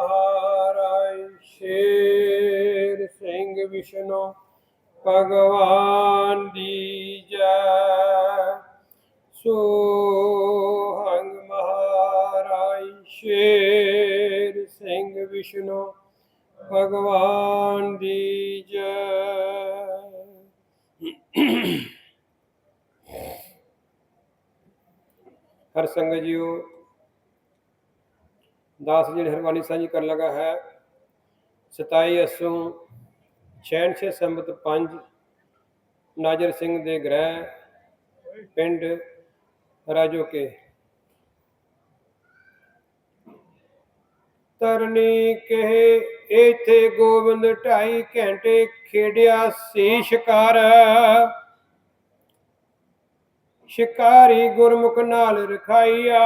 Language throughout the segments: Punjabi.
ਮਹਾਰਾਜ ਸ਼ੇਰ ਸਿੰਘ ਵਿਸ਼ਨੂੰ, ਭਗਵਾਨ ਦੀ ਜੈ। ਸੋਹੰਗ ਮਹਾਰਾਜ ਸ਼ੇਰ ਸਿੰਘ ਵਿਸ਼ਨੋ, ਭਗਵਾਨ ਦੀ ਜੈ। ਹਰ ਸੰਗਤ ਜੀਓ ਦਾਸ ਜੀ ਨੇ ਹਰਵਾਨੀ ਸਾਂਝੀ ਕਰਨ ਲਗਾ ਹੈ। 27 ਅਸੂ 66 ਸੰਮਤ 5 ਨਾਜਰ ਸਿੰਘ ਦੇ ਗ੍ਰਹਿ, ਪਿੰਡ ਰਾਜੋਕੇ। ਤਰਨੀ ਕਹੇ ਇਥੇ ਗੋਬਿੰਦ ਢਾਈ ਘੰਟੇ ਖੇਡਿਆ ਸੀ ਸ਼ਿਕਾਰ। ਸ਼ਿਕਾਰੀ ਗੁਰਮੁਖ ਨਾਲ ਰਖਾਈਆ।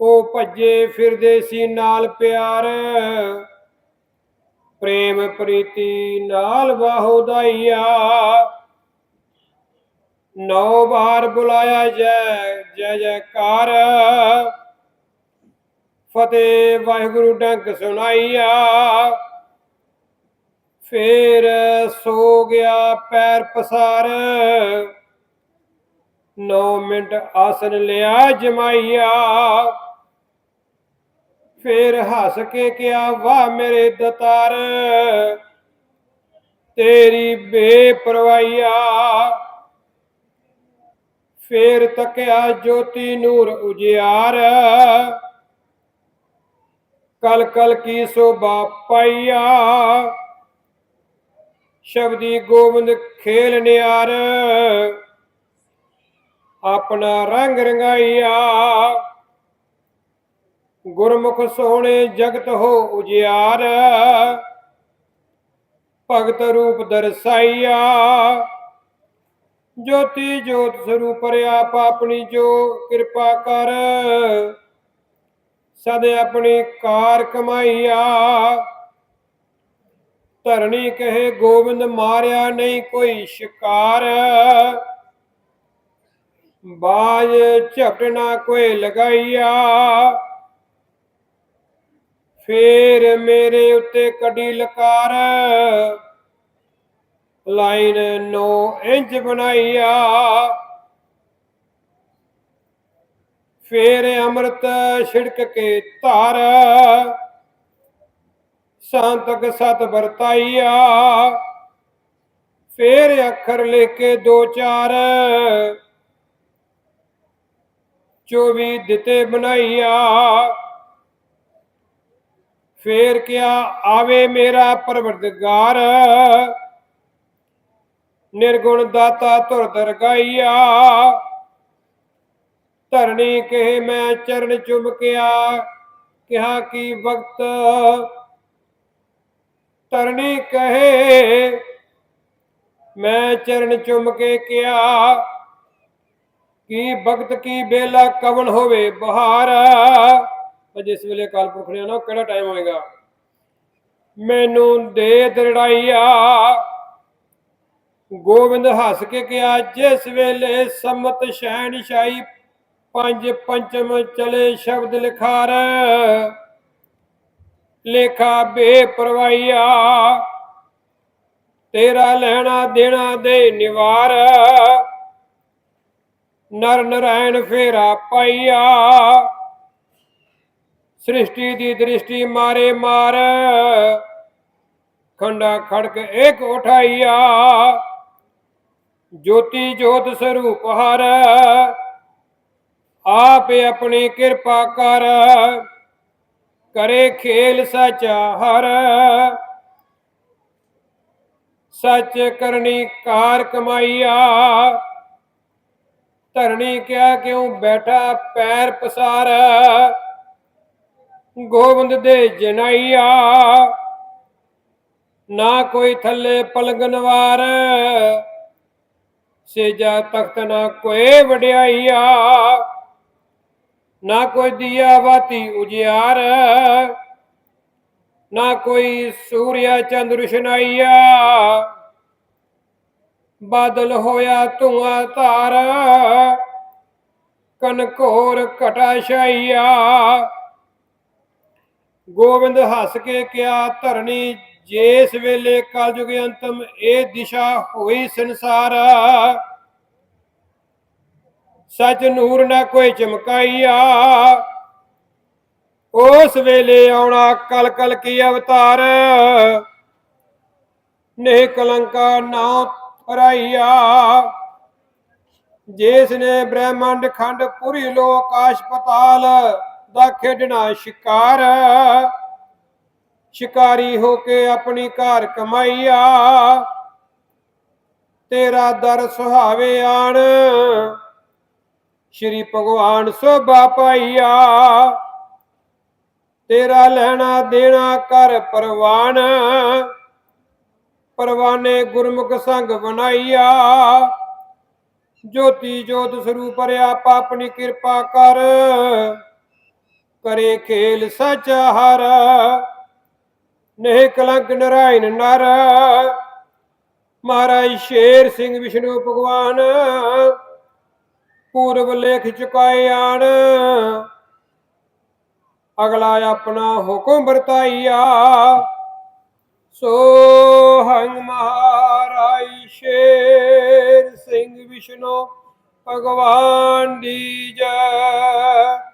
ਉਹ ਭੱਜੇ ਫਿਰਦੇ ਸੀ ਨਾਲ ਪਿਆਰ। ਪ੍ਰੇਮ ਪ੍ਰੀਤੀ ਨਾਲ ਬਾਹੁਦਾਈਆ ਨੌ ਬਾਰ ਬੁਲਾਇਆ ਜੈ ਜੈ ਜੈਕਾਰ। ਫਤਿਹ ਵਾਹਿਗੁਰੂ ਡੰਗ ਸੁਣਾਈਆ। ਫੇਰ ਸੋ ਗਿਆ ਪੈਰ ਪਸਾਰ। 9 ਮਿੰਟ ਆਸਨ ਲਿਆ ਜਮਾਈਆ। ਫੇਰ ਹੱਸ ਕੇ ਕਿਹਾ, ਵਾਹ ਮੇਰੇ ਦਤਾਰ, ਤੇਰੀ ਬੇਪਰਵਾਹੀਆ। ਫੇਰ ਤੱਕਿਆ, ਜੋਤੀ ਨੂਰ ਉਜਿਆਰ ਕਲ ਕਲ ਕੀ ਸੋਭਾ ਪਾਈਆ? ਸ਼ਬਦੀ ਗੋਬਿੰਦ ਖੇਲ ਨਿਆਰ, ਆਪਣਾ ਰੰਗ ਰੰਗਾਈਆ। ਗੁਰਮੁਖ ਸੋਹਣੇ ਜਗਤ ਹੋ ਉਜਿਆਰ। ਭਗਤ ਰੂਪ ਦਰਸਾਈਆ। ਜੋਤੀ ਜੋਤ ਸਰੂਪ ਆਪ ਆਪਣੀ ਜੋ ਕਿਰਪਾ ਕਰ, ਸਦ ਆਪਣੀ ਕਾਰ ਕਮਾਈਆ। ਧਰਣੀ ਕਹੇ ਗੋਬਿੰਦ ਮਾਰਿਆ ਨਹੀਂ ਕੋਈ ਸ਼ਿਕਾਰ। ਬਾਜ ਝਪਟਣਾ ਕੋਈ ਲਗਾਈਆ। ਫੇਰ ਮੇਰੇ ਉੱਤੇ ਕੜੀ ਲਕਾਰ। Line 9 inch ਬਣਾਈਆ। ਫੇਰ ਅੰਮ੍ਰਿਤ ਛਿੜਕ ਕੇ ਧਾਰ। ਸੰਤਕ ਸਤ ਵਰਤਾਈਆ। ਫੇਰ ਅੱਖਰ ਲੈ ਕੇ ਦੋ ਚਾਰ। 24 ਦਿੱਤੇ ਬਣਾਈਆ। ਫੇਰ ਕਿਆ ਆਵੇ ਮੇਰਾ ਪਰਵਰਦਗਾਰ? ਨਿਰਗੁਣ ਦਾਤਾ ਧੁਰ ਦਰਗਾਈਆ। ਧਰਣੀ ਕਹੇ ਮੈਂ ਚਰਨ ਚੁੰਮਕਿਆ। ਕਿਹਾ ਕੀ ਵਕਤ? ਧਰਣੀ ਕਹੇ, ਮੈਂ ਚਰਨ ਚੁੰਮ ਕੇ ਕਿਹਾ ਕੀ ਭਗਤ ਕੀ ਬੇਲਾ ਕਵਨ ਹੋਵੇ ਬਹਾਰ? ਜਿਸ ਵੇਲੇ ਕਾਲ ਪੁਰਖ ਨੇ ਨਾ ਕਿਹੜਾ ਟਾਈਮ ਹੋਏਗਾ? ਮੈਨੂੰ ਦੇ ਦਰੜਾਈਆ। ਗੋਬਿੰਦ ਹੱਸ ਕੇ ਕਿਹਾ, ਜਿਸ ਵੇਲੇ ਸਮਤ ਸ਼ਹਿਨਸ਼ਾਹੀ ਪੰਜ ਪੰਚਮ ਚਲੇ ਸ਼ਬਦ ਲਿਖਾਰ, ਲੇਖਾ ਬੇਪਰਵਾਈਆ ਤੇਰਾ ਲੈਣਾ ਦੇਣਾ ਦੇ ਨਿਵਾਰ, ਨਰ ਨਰਾਇਣ ਫੇਰਾ ਪਾਈਆ। ਸ੍ਰਿਸ਼ਟੀ ਦੀ ਦ੍ਰਿਸ਼ਟੀ ਮਾਰੇ ਮਾਰ ਖੰਡਾ ਖੜਕ ਇੱਕ ਉਠਾਈਆ ਜੋਤੀ ਜੋਤ ਸਰੂਪ ਹਰ ਆਪ ਆਪਣੀ ਕਿਰਪਾ ਕਰ ਕਰੇ ਖੇਲ ਸਚਾ ਹਰ ਸੱਚ ਕਰਨੀ ਕਾਰ ਕਮਾਈਆ ਧਰਣੀ ਕਿਆ ਕਿਉਂ ਬੈਠਾ ਪੈਰ ਪਸਾਰ ਗੋਬਿੰਦ ਦੇ ਜਨਾਈਆ। ਨਾ ਕੋਈ ਥੱਲੇ ਪਲਗਨਵਾਰ ਸੇਜਾ ਤਖਤ ਨਾ ਕੋਈ ਵਡਿਆਈਆ। ਨਾ ਕੋਈ ਦੀਆ ਬਾਤੀ ਉਜਿਆਰ, ਨਾ ਕੋਈ ਸੂਰਿਆ ਚੰਦ ਰੁਸ਼ਨਾਈਆ। ਬਾਦਲ ਹੋਇਆ ਧੂਆਂ ਧਾਰ ਕਨਕੋਰ ਘਟਾ ਛਾਈਆ। ਗੋਬਿੰਦ ਹੱਸ ਕੇ ਕਿਹਾ ਧਰਣੀ ਜਿਸ ਵੇਲੇ ਕਲਯੁਗ ਅੰਤਮ ਇਹ ਦਿਸ਼ਾ ਹੋਈ ਸੰਸਾਰ, ਸਚ ਨੂਰ ਨਾ ਕੋਈ ਚਮਕਾਈਆ। ਉਸ ਵੇਲੇ ਆਉਣਾ ਕਲ ਕਲ ਕੀ ਅਵਤਾਰ ਨੇ ਕਲੰਕਾ ਨਾ ਹਰਾਈਆ ਜਿਸ ਨੇ ਬ੍ਰਹਿਮੰਡ ਖੰਡ ਪੁਰੀ ਲੋ ਆਕਾਸ਼ ਪਤਾਲ ਦਾ ਖੇਡਣਾ ਸ਼ਿਕਾਰ ਸ਼ਿਕਾਰੀ ਹੋ ਕੇ ਆਪਣੀ ਘਰ ਕਮਾਈਆ। ਤੇਰਾ ਦਰ ਸੁਹਾਵੇ ਆਣ। ਸ਼੍ਰੀ ਭਗਵਾਨ ਸੋਭਾ ਪਾਈਆ। ਤੇਰਾ ਲੈਣਾ ਦੇਣਾ ਕਰ ਪਰਵਾਨ। ਪਰਵਾਨੇ ਗੁਰਮੁਖ ਸੰਗ ਬਣਾਈਆ। ਜੋਤੀ ਜੋਤ ਸਰੂਪ ਰਿਆਪ ਆਪਣੀ ਕਿਰਪਾ ਕਰ। ਕਰੇ ਖੇਲ ਸਚ ਹਰ ਨਹਿ ਕਲੰਕ ਨਰਾਇਣ ਨਰ। ਮਹਾਰਾਜ ਸ਼ੇਰ ਸਿੰਘ ਵਿਸ਼ਨੂੰ ਭਗਵਾਨ, ਪੂਰਬ ਲੇਖ ਚੁਕਾਏ ਆਣ। ਅਗਲਾ ਆਪਣਾ ਹੁਕਮ ਵਰਤਾਈਆ। ਸੋ ਹੰਗ ਮਹਾਰਾਜ ਸ਼ੇਰ ਸਿੰਘ ਵਿਸ਼ਨੂੰ ਭਗਵਾਨ ਦੀ ਜੈ।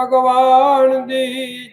ਭਗਵਾਨ ਦੀ